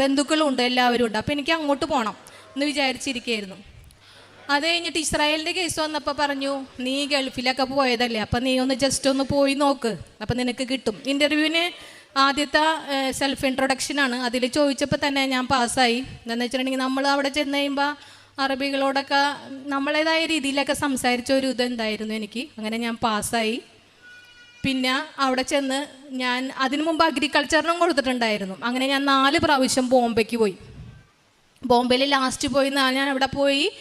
ബന്ധുക്കളും ഉണ്ട് എല്ലാവരും ഉണ്ട്. അപ്പോൾ എനിക്ക് അങ്ങോട്ട് പോകണം എന്ന് വിചാരിച്ചിരിക്കുകയായിരുന്നു. അത് കഴിഞ്ഞിട്ട് ഇസ്രായേലിന്റെ കേസ് വന്നപ്പോൾ പറഞ്ഞു നീ ഗൾഫിലൊക്കെ പോയതല്ലേ അപ്പം നീ ഒന്ന് ജസ്റ്റ് ഒന്ന് പോയി നോക്ക് അപ്പം നിനക്ക് കിട്ടും. ഇന്റർവ്യൂവിന് ആദ്യത്തെ സെൽഫ് ഇൻട്രൊഡക്ഷനാണ് അതിൽ ചോദിച്ചപ്പോൾ തന്നെ ഞാൻ പാസ്സായി എന്താണെന്ന് വെച്ചിട്ടുണ്ടെങ്കിൽ നമ്മൾ അവിടെ ചെന്ന് കഴിയുമ്പോൾ അറബികളോടൊക്കെ നമ്മളേതായ രീതിയിലൊക്കെ സംസാരിച്ച ഒരു ഇതുണ്ടായിരുന്നു എനിക്ക്. അങ്ങനെ ഞാൻ പാസ്സായി പിന്നെ അവിടെ ചെന്ന് ഞാൻ അതിനു മുമ്പ് അഗ്രികൾച്ചറിനും കൊടുത്തിട്ടുണ്ടായിരുന്നു. അങ്ങനെ ഞാൻ നാല് പ്രാവശ്യം ബോംബെക്ക് പോയി. ബോംബെയിൽ ലാസ്റ്റ് പോയി ഞാൻ അവിടെ പോയി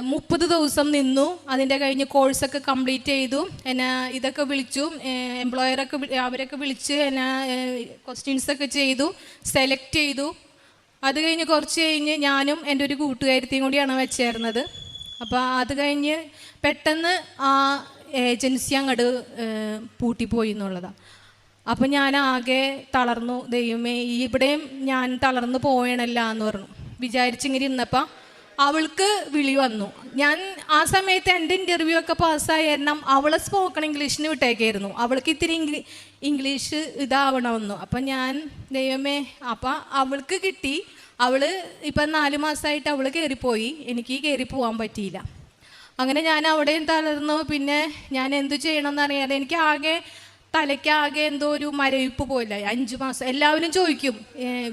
മുപ്പത് ദിവസം നിന്നു. അതിന്റെ കഴിഞ്ഞ് കോഴ്സൊക്കെ കംപ്ലീറ്റ് ചെയ്തു. എന്നെ ഇതൊക്കെ വിളിച്ചു. എംപ്ലോയറൊക്കെ അവരൊക്കെ വിളിച്ച് എന്നെ ക്വസ്റ്റ്യൻസൊക്കെ ചെയ്തു. സെലക്ട് ചെയ്തു. അത് കഴിഞ്ഞ് കുറച്ച് കഴിഞ്ഞ് ഞാനും എന്റെ ഒരു കൂട്ടുകാരത്തെയും കൂടിയാണ് വെച്ചേർന്നത്. അപ്പോൾ അത് കഴിഞ്ഞ് പെട്ടെന്ന് ആ ഏജൻസി അങ്ങോട്ട് പൂട്ടിപ്പോയി എന്നുള്ളതാണ് അപ്പം ഞാൻ ആകെ തളർന്നു. ദൈവമേ ഇവിടെയും ഞാൻ തളർന്നു പോയണല്ല എന്ന് പറഞ്ഞു. വിചാരിച്ചിങ്ങനെ ഇരുന്നപ്പോൾ അവൾക്ക് വിളി വന്നു. ഞാൻ ആ സമയത്ത് എന്റെ ഇന്റർവ്യൂ ഒക്കെ പാസ്സായ കാരണം അവളെ സ്പോക്കൺ ഇംഗ്ലീഷിന് വിട്ടേക്കായിരുന്നു. അവൾക്ക് ഇത്തിരി ഇംഗ്ലീ ഇംഗ്ലീഷ് ഇതാവണമെന്നു അപ്പം ഞാൻ ദൈവമേ അപ്പം അവൾക്ക് കിട്ടി. അവൾ ഇപ്പം നാല് മാസമായിട്ട് അവൾ കയറിപ്പോയി എനിക്ക് കയറി പോകാൻ പറ്റിയില്ല. അങ്ങനെ ഞാൻ അവിടെയും തളർന്നു. പിന്നെ ഞാൻ എന്തു ചെയ്യണമെന്ന് അറിയാതെ എനിക്ക് ആകെ തലയ്ക്കാകെ എന്തോ ഒരു മരവിപ്പ് പോയില്ല. അഞ്ചു മാസം എല്ലാവരും ചോദിക്കും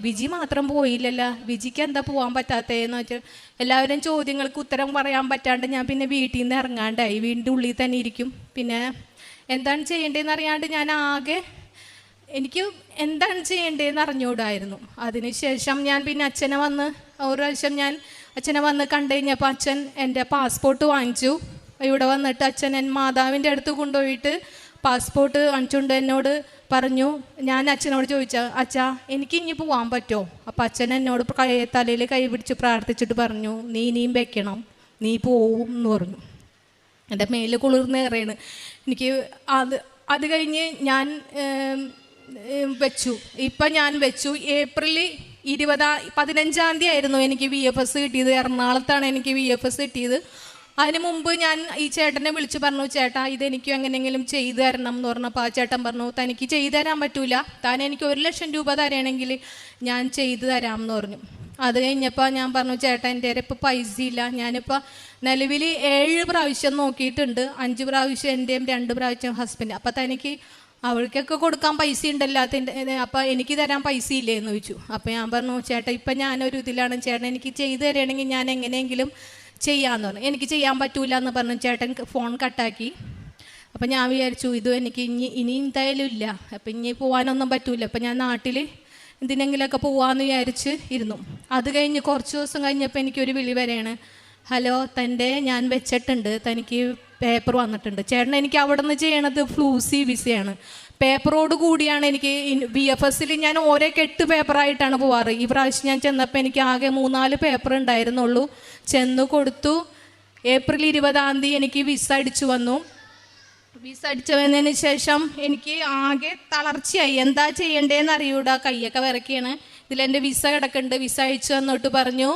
വിജി മാത്രം പോയില്ലല്ലോ? വിജിക്ക് എന്താ പോകാൻ പറ്റാത്തതെന്ന് വെച്ചാൽ എല്ലാവരും ചോദ്യങ്ങൾക്ക് ഉത്തരം പറയാൻ പറ്റാണ്ട് ഞാൻ പിന്നെ വീട്ടിൽ നിന്ന് ഇറങ്ങാണ്ടായി. വീടിന്റെ ഉള്ളിൽ തന്നെ ഇരിക്കും. പിന്നെ എന്താണ് ചെയ്യേണ്ടതെന്ന് അറിയാണ്ട് ഞാൻ ആകെ എനിക്ക് എന്താണ് ചെയ്യേണ്ടതെന്ന് അറിഞ്ഞുകൂടായിരുന്നു. അതിനുശേഷം ഞാൻ പിന്നെ അച്ഛനെ വന്ന് ഒരു പ്രാവശ്യം ഞാൻ അച്ഛനെ വന്ന് കണ്ടു കഴിഞ്ഞപ്പോൾ അച്ഛൻ എന്റെ പാസ്പോർട്ട് വാങ്ങിച്ചു. ഇവിടെ വന്നിട്ട് അച്ഛൻ എൻ മാതാവിന്റെ അടുത്ത് കൊണ്ടുപോയിട്ട് പാസ്പോർട്ട് കാണിച്ചുകൊണ്ട് എന്നോട് പറഞ്ഞു. ഞാൻ അച്ഛനോട് ചോദിച്ച അച്ഛാ എനിക്ക് ഇനി പോകാൻ പറ്റുമോ അപ്പം അച്ഛൻ എന്നോട് കൈ തലയിൽ കൈ പിടിച്ച് പ്രാർത്ഥിച്ചിട്ട് പറഞ്ഞു നീ ഇനിയും വെക്കണം നീ പോവും എന്ന് പറഞ്ഞു. എന്റെ മേൽ കുളിർന്നേറെയാണ് എനിക്ക് അത് അത് കഴിഞ്ഞ് ഞാൻ വെച്ചു. ഇപ്പം ഞാൻ വെച്ചു. ഏപ്രിൽ ഇരുപതാ പതിനഞ്ചാം തീയതി ആയിരുന്നു എനിക്ക് വി എഫ് എസ് കിട്ടിയത്. എറണാകുളത്താണ് എനിക്ക് വി എഫ് എസ് കിട്ടിയത്. അതിന് മുമ്പ് ഞാൻ ഈ ചേട്ടനെ വിളിച്ചു പറഞ്ഞു ചേട്ടാ ഇതെനിക്ക് എങ്ങനെയെങ്കിലും ചെയ്തു തരണം എന്ന് പറഞ്ഞപ്പോൾ ആ ചേട്ടൻ പറഞ്ഞു തനിക്ക് ചെയ്തു തരാൻ പറ്റൂല. താൻ എനിക്ക് ഒരു ലക്ഷം രൂപ തരണമെങ്കിൽ ഞാൻ ചെയ്തു തരാം എന്ന് പറഞ്ഞു. അത് കഴിഞ്ഞപ്പോൾ ഞാൻ പറഞ്ഞു ചേട്ടാ എന്റെ കയ്യിൽ ഇപ്പോൾ പൈസ ഇല്ല. ഞാനിപ്പോൾ നിലവിൽ ഏഴ് പ്രാവശ്യം നോക്കിയിട്ടുണ്ട്. അഞ്ച് പ്രാവശ്യം എന്റെയും രണ്ട് പ്രാവശ്യം ഹസ്ബൻഡ്. അപ്പോൾ തനിക്ക് അവൾക്കൊക്കെ കൊടുക്കാൻ പൈസ ഉണ്ടല്ലോ അപ്പം എനിക്ക് തരാൻ പൈസ ഇല്ലേ എന്ന് ചോദിച്ചു. അപ്പം ഞാൻ പറഞ്ഞു ചേട്ടാ ഇപ്പം ഞാനൊരു ഇതിലാണ്. ചേട്ടൻ എനിക്ക് ചെയ്തു തരികയാണെങ്കിൽ ഞാൻ എങ്ങനെയെങ്കിലും ചെയ്യാമെന്ന് പറഞ്ഞു. എനിക്ക് ചെയ്യാൻ പറ്റൂല എന്ന് പറഞ്ഞു. ചേട്ടൻ ഫോൺ കട്ടാക്കി. അപ്പം ഞാൻ വിചാരിച്ചു ഇത് എനിക്ക് ഇനി ഇനി എന്തായാലും ഇല്ല. അപ്പം ഇനി പോകാനൊന്നും പറ്റൂല. അപ്പം ഞാൻ നാട്ടിൽ എന്തിനെങ്കിലുമൊക്കെ പോവാന്ന് വിചാരിച്ച് ഇരുന്നു. അത് കഴിഞ്ഞ് കുറച്ച് ദിവസം കഴിഞ്ഞപ്പോൾ എനിക്കൊരു വിളി വരെയാണ് ഹലോ തന്റെ ഞാൻ വെച്ചിട്ടുണ്ട്. തനിക്ക് പേപ്പർ വന്നിട്ടുണ്ട്. ചേട്ടൻ എനിക്ക് അവിടെ നിന്ന് ചെയ്യണത് ഫ്ലൂസി വിസയാണ്. പേപ്പറോട് കൂടിയാണ് എനിക്ക് ബി എഫ് എസിൽ ഞാൻ ഓരോ കെട്ട് പേപ്പറായിട്ടാണ് പോവാറ്. ഈ പ്രാവശ്യം ഞാൻ ചെന്നപ്പോൾ എനിക്ക് ആകെ മൂന്നാൽ പേപ്പർ ഉണ്ടായിരുന്നുള്ളൂ. ചെന്ന് കൊടുത്തു. ഏപ്രിൽ ഇരുപതാം തീയതി എനിക്ക് വിസ അടിച്ചു വന്നു. വിസ അടിച്ചു വന്നതിന് ശേഷം എനിക്ക് ആകെ തളർച്ചയായി. എന്താ ചെയ്യണ്ടേന്ന് അറിയൂടാ. കൈയൊക്കെ വിറക്കിയാണ് ഇതിലെന്റെ വിസ കിടക്കുന്നുണ്ട്. വിസ അയച്ചു വന്നോട്ട് പറഞ്ഞു.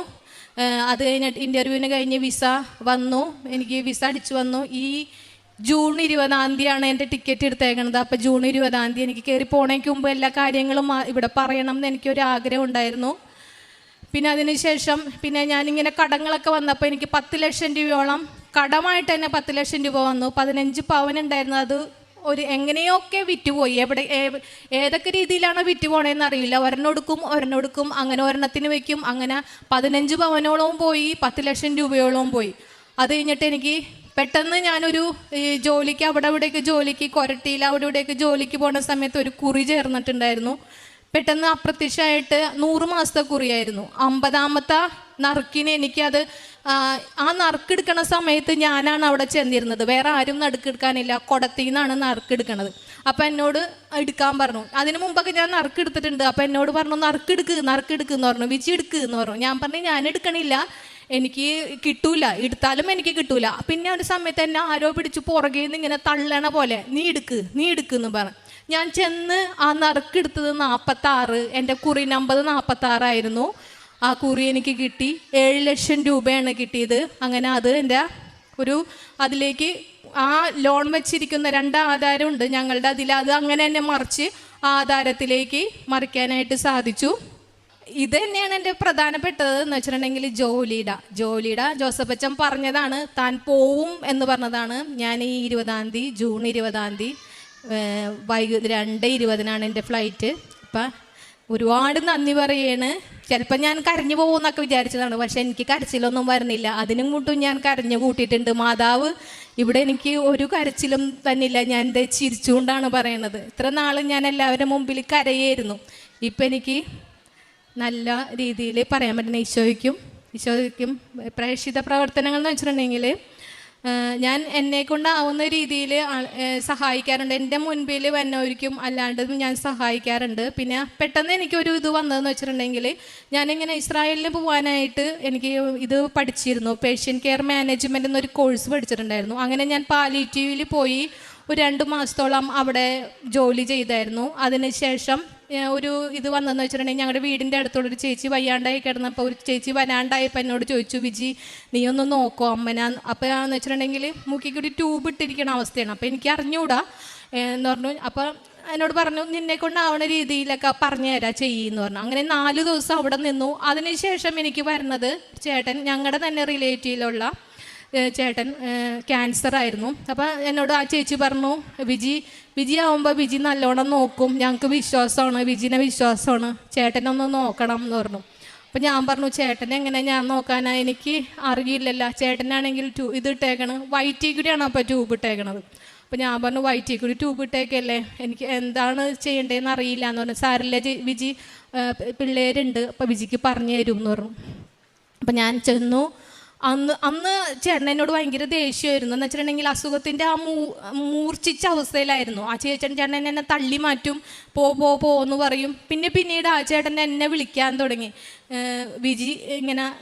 അത് കഴിഞ്ഞിട്ട് ഇന്റർവ്യൂവിന് കഴിഞ്ഞ് വിസ വന്നു. എനിക്ക് വിസ അടിച്ചു വന്നു. ഈ ജൂൺ ഇരുപതാം തീയതിയാണ് എന്റെ ടിക്കറ്റ് എടുത്തേക്കണത്. അപ്പോൾ ജൂൺ ഇരുപതാം തീയതി എനിക്ക് കയറി പോണേക്ക് മുമ്പ് എല്ലാ കാര്യങ്ങളും ഇവിടെ പറയണം എന്ന് എനിക്കൊരു ആഗ്രഹം ഉണ്ടായിരുന്നു. പിന്നെ അതിനുശേഷം പിന്നെ ഞാനിങ്ങനെ കടങ്ങളൊക്കെ വന്നപ്പോൾ എനിക്ക് പത്ത് ലക്ഷം രൂപയോളം കടമായിട്ട് തന്നെ പത്ത് ലക്ഷം രൂപ വന്നു. പതിനഞ്ച് പവൻ ഉണ്ടായിരുന്നു. അത് ഒരു എങ്ങനെയൊക്കെ വിറ്റുപോയി? എവിടെ ഏതൊക്കെ രീതിയിലാണ് വിറ്റുപോണേന്ന് അറിയില്ല. ഒരെണ്ണെടുക്കും ഒരെണ്ണെടുക്കും അങ്ങനെ ഒരെണ്ണത്തിന് വെക്കും അങ്ങനെ പതിനഞ്ച് പവനോളവും പോയി പത്ത് ലക്ഷം രൂപയോളവും പോയി. അത് കഴിഞ്ഞിട്ട് എനിക്ക് പെട്ടെന്ന് ഞാനൊരു ജോലിക്ക് അവിടെ ഇവിടെയൊക്കെ ജോലിക്ക് കൊരട്ടിയിൽ അവിടെ ഇവിടെയൊക്കെ ജോലിക്ക് പോണ സമയത്ത് ഒരു കുറി ചേർന്നിട്ടുണ്ടായിരുന്നു. പെട്ടെന്ന് അപ്രത്യക്ഷമായിട്ട് നൂറ് മാസത്തെ കുറിയായിരുന്നു. അമ്പതാമത്തെ നറുക്കിന് എനിക്കത് ആ, നറുക്കെടുക്കണ സമയത്ത് ഞാനാണ് അവിടെ ചെന്നിരുന്നത്. വേറെ ആരും നടുക്കെടുക്കാനില്ല. കുടത്തിൽ നിന്നാണ് നറുക്കെടുക്കണത്. അപ്പം എന്നോട് എടുക്കാൻ പറഞ്ഞു. അതിന് മുമ്പൊക്കെ ഞാൻ നറുക്കെടുത്തിട്ടുണ്ട്. അപ്പം എന്നോട് പറഞ്ഞു നറുക്കെടുക്ക് നറുക്കെടുക്ക് എന്ന് പറഞ്ഞു. വിജി എടുക്ക് എന്ന് പറഞ്ഞു. ഞാൻ പറഞ്ഞു ഞാൻ എടുക്കണില്ല. എനിക്ക് കിട്ടൂല. എടുത്താലും എനിക്ക് കിട്ടൂല. പിന്നെ ഒരു സമയത്ത് എന്നെ ആരോ പിടിച്ച് പുറകെ നിന്ന് ഇങ്ങനെ തള്ളണ പോലെ നീ എടുക്ക് നീ എടുക്ക് എന്ന് പറഞ്ഞു. ഞാൻ ചെന്ന് ആ നറുക്കെടുത്തത് നാൽപ്പത്താറ് എന്റെ കുറി നമ്പർ നാൽപ്പത്താറായിരുന്നു ആ കുറി എനിക്ക് കിട്ടി. ഏഴ് ലക്ഷം രൂപയാണ് കിട്ടിയത്. അങ്ങനെ അത് എന്റെ ഒരു അതിലേക്ക് ആ ലോൺ വെച്ചിരിക്കുന്ന രണ്ട് ആധാരമുണ്ട് ഞങ്ങളുടെ അതിൽ. അത് അങ്ങനെ തന്നെ മറിച്ച് ആധാരത്തിലേക്ക് മറിക്കാനായിട്ട് സാധിച്ചു. ഇത് തന്നെയാണ് എന്റെ പ്രധാനപ്പെട്ടത് എന്ന് വെച്ചിട്ടുണ്ടെങ്കിൽ ജോലിയുടെ. ജോലിയുടെ ജോസഫ് അച്ഛൻ പറഞ്ഞതാണ് താൻ പോവും എന്ന് പറഞ്ഞതാണ്. ഞാൻ ഈ ഇരുപതാം തീയതി ജൂൺ ഇരുപതാം തീയതി വൈകു രണ്ട് ഇരുപതിനാണ് എന്റെ ഫ്ലൈറ്റ്. അപ്പം ഒരുപാട് നന്ദി പറയാണ്. ചിലപ്പോൾ ഞാൻ കരഞ്ഞു പോകുമെന്നൊക്കെ വിചാരിച്ചതാണ്. പക്ഷെ എനിക്ക് കരച്ചിലൊന്നും വരുന്നില്ല. അതിനും കൂട്ടും ഞാൻ കരഞ്ഞു കൂട്ടിയിട്ടുണ്ട്. മാതാവ് ഇവിടെ എനിക്ക് ഒരു കരച്ചിലും തന്നില്ല. ഞാൻ ദേ ചിരിച്ചുകൊണ്ടാണ് പറയണത്. ഇത്ര നാളും ഞാൻ എല്ലാവരുടെ മുമ്പിൽ കരയായിരുന്നു. ഇപ്പം എനിക്ക് നല്ല രീതിയിൽ പറയാൻ പറ്റുന്ന ഈശോയ്ക്കും ഈശോയ്ക്കും പ്രേക്ഷിത പ്രവർത്തനങ്ങൾ എന്ന് വെച്ചിട്ടുണ്ടെങ്കിൽ ഞാൻ എന്നെ കൊണ്ടാവുന്ന രീതിയിൽ സഹായിക്കാറുണ്ട്. എന്റെ മുൻപിൽ വന്നവർക്കും അല്ലാണ്ടും ഞാൻ സഹായിക്കാറുണ്ട്. പിന്നെ പെട്ടെന്ന് എനിക്കൊരു ഇത് വന്നതെന്ന് വെച്ചിട്ടുണ്ടെങ്കിൽ ഞാനിങ്ങനെ ഇസ്രായേലിൽ പോകാനായിട്ട് എനിക്ക് ഇത് പഠിച്ചിരുന്നു. പേഷ്യൻ കെയർ മാനേജ്മെന്റ് എന്നൊരു കോഴ്സ് പഠിച്ചിട്ടുണ്ടായിരുന്നു. അങ്ങനെ ഞാൻ പാലിറ്റീവിൽ പോയി ഒരു രണ്ട് മാസത്തോളം അവിടെ ജോലി ചെയ്തായിരുന്നു. അതിനുശേഷം ഒരു ഇത് വന്നെന്ന് വെച്ചിട്ടുണ്ടെങ്കിൽ ഞങ്ങളുടെ വീടിന്റെ അടുത്തുള്ളൊരു ചേച്ചി വയ്യാണ്ടായി കിടന്നപ്പോൾ ഒരു ചേച്ചി വരാണ്ടായപ്പോൾ എന്നോട് ചോദിച്ചു വിജി നീ ഒന്ന് നോക്കോ അമ്മന. അപ്പോൾ എന്ന് വെച്ചിട്ടുണ്ടെങ്കിൽ മൂക്കിൽ കൂടി ട്യൂബ് ഇട്ടിരിക്കുന്ന അവസ്ഥയാണ്. അപ്പോൾ എനിക്ക് അറിഞ്ഞുകൂടാ എന്ന് പറഞ്ഞു. അപ്പോൾ എന്നോട് പറഞ്ഞു നിന്നെ കൊണ്ടാവണ രീതിയിലൊക്കെ പറഞ്ഞു തരാം ചെയ്യുമെന്ന് പറഞ്ഞു. അങ്ങനെ നാല് ദിവസം അവിടെ നിന്നു. അതിനുശേഷം എനിക്ക് വരുന്നത് ചേട്ടൻ ഞങ്ങളുടെ തന്നെ റിലേറ്റീവിലുള്ള ചേട്ടൻ ക്യാൻസർ ആയിരുന്നു. അപ്പം എന്നോട് ആ ചേച്ചി പറഞ്ഞു വിജി വിജി ആവുമ്പോൾ വിജി നല്ലോണം നോക്കും. ഞങ്ങൾക്ക് വിശ്വാസമാണ് വിജിനെ വിശ്വാസമാണ് ചേട്ടനൊന്ന് നോക്കണം എന്ന് പറഞ്ഞു. അപ്പം ഞാൻ പറഞ്ഞു ചേട്ടനെ എങ്ങനെ ഞാൻ നോക്കാനാ? എനിക്ക് അറിയില്ലല്ലോ. ചേട്ടനാണെങ്കിൽ ട്യൂ ഇത് ഇട്ടേക്കണം. വൈറ്റിൽ കൂടിയാണ് അപ്പോൾ ട്യൂബ് ഇട്ടേക്കണത്. അപ്പം ഞാൻ പറഞ്ഞു വൈറ്റി കൂടി ട്യൂബ് ഇട്ടേക്കല്ലേ? എനിക്ക് എന്താണ് ചെയ്യേണ്ടതെന്ന് അറിയില്ല എന്ന് പറഞ്ഞു. സാറില്ല വിജി പിള്ളേരുണ്ട്. അപ്പം വിജിക്ക് പറഞ്ഞു തരും എന്ന് പറഞ്ഞു. അപ്പം ഞാൻ ചെന്നു. അന്ന് അന്ന് ചേട്ടനോട് ഭയങ്കര ദേഷ്യമായിരുന്നു. എന്ന് വെച്ചിട്ടുണ്ടെങ്കിൽ അസുഖത്തിന്റെ ആ മൂ മൂർച്ഛിച്ച അവസ്ഥയിലായിരുന്നു. ആ ചേച്ചൻ ചേട്ടൻ എന്നെ തള്ളി മാറ്റും പോ പോ പോ എന്ന് പറയും. പിന്നെ പിന്നീട് ആ ചേട്ടൻ എന്നെ വിളിക്കാൻ തുടങ്ങി. വിജി ഇങ്ങനെ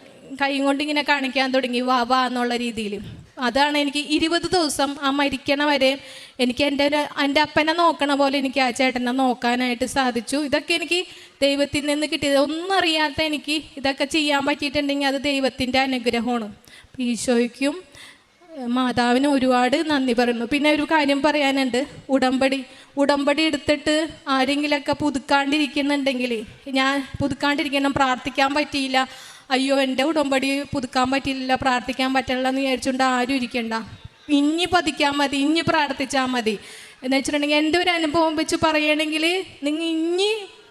കൈ കൊണ്ട് ഇങ്ങനെ കാണിക്കാൻ തുടങ്ങി വാ വാ എന്നുള്ള രീതിയിൽ. അതാണ് എനിക്ക് ഇരുപത് ദിവസം ആ മരിക്കണ വരെ എനിക്ക് എന്റെ ഒരു എന്റെ അപ്പനെ നോക്കണ പോലെ എനിക്ക് ആ ചേട്ടനെ നോക്കാനായിട്ട് സാധിച്ചു. ഇതൊക്കെ എനിക്ക് ദൈവത്തിൽ നിന്ന് കിട്ടിയത്. ഒന്നും അറിയാത്ത എനിക്ക് ഇതൊക്കെ ചെയ്യാൻ പറ്റിയിട്ടുണ്ടെങ്കിൽ അത് ദൈവത്തിന്റെ അനുഗ്രഹമാണ്. ഈശോയ്ക്കും മാതാവിന് ഒരുപാട് നന്ദി പറയുന്നു. പിന്നെ ഒരു കാര്യം പറയാനുണ്ട്. ഉടമ്പടി. ഉടമ്പടി എടുത്തിട്ട് ആരെങ്കിലൊക്കെ പുതുക്കാണ്ടിരിക്കുന്നുണ്ടെങ്കിൽ ഞാൻ പുതുക്കാണ്ടിരിക്കണം പ്രാർത്ഥിക്കാൻ പറ്റിയില്ല അയ്യോ എന്റെ ഉടമ്പടി പുതുക്കാൻ പറ്റില്ല പ്രാർത്ഥിക്കാൻ പറ്റില്ല എന്ന് വിചാരിച്ചുകൊണ്ട് ആരും ഇരിക്കണ്ട. ഇനി പതിക്കാൻ മതി ഇനി പ്രാർത്ഥിച്ചാൽ മതി. എന്ന് വെച്ചിട്ടുണ്ടെങ്കിൽ എന്റെ ഒരു അനുഭവം വെച്ച് പറയുകയാണെങ്കിൽ നിങ്ങൾ ഇനി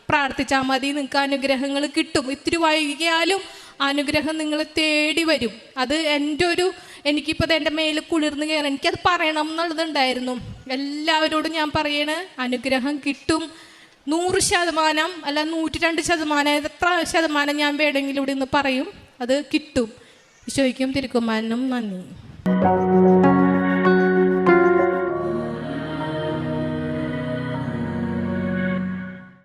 പ്രാർത്ഥിച്ചാൽ മതി നിങ്ങൾക്ക് അനുഗ്രഹങ്ങൾ കിട്ടും. ഇത്തിരി വൈകിയാലും അനുഗ്രഹം നിങ്ങൾ തേടി വരും. അത് എന്റെ ഒരു എനിക്കിപ്പോൾ എന്റെ മേലിൽ കുളിർന്ന് കയറാൻ എനിക്കത് പറയണം എന്നുള്ളതുണ്ടായിരുന്നു. എല്ലാവരോടും ഞാൻ പറയണേ അനുഗ്രഹം കിട്ടും നൂറ് ശതമാനം അല്ല നൂറ്റി രണ്ട് ശതമാനം എത്ര ശതമാനം ഞാൻ വേണമെങ്കിലും ഇവിടെ നിന്ന് പറയും. അത് കിട്ടും. ഈശോയ്ക്കും തിരുക്കുമാരനും നന്ദി.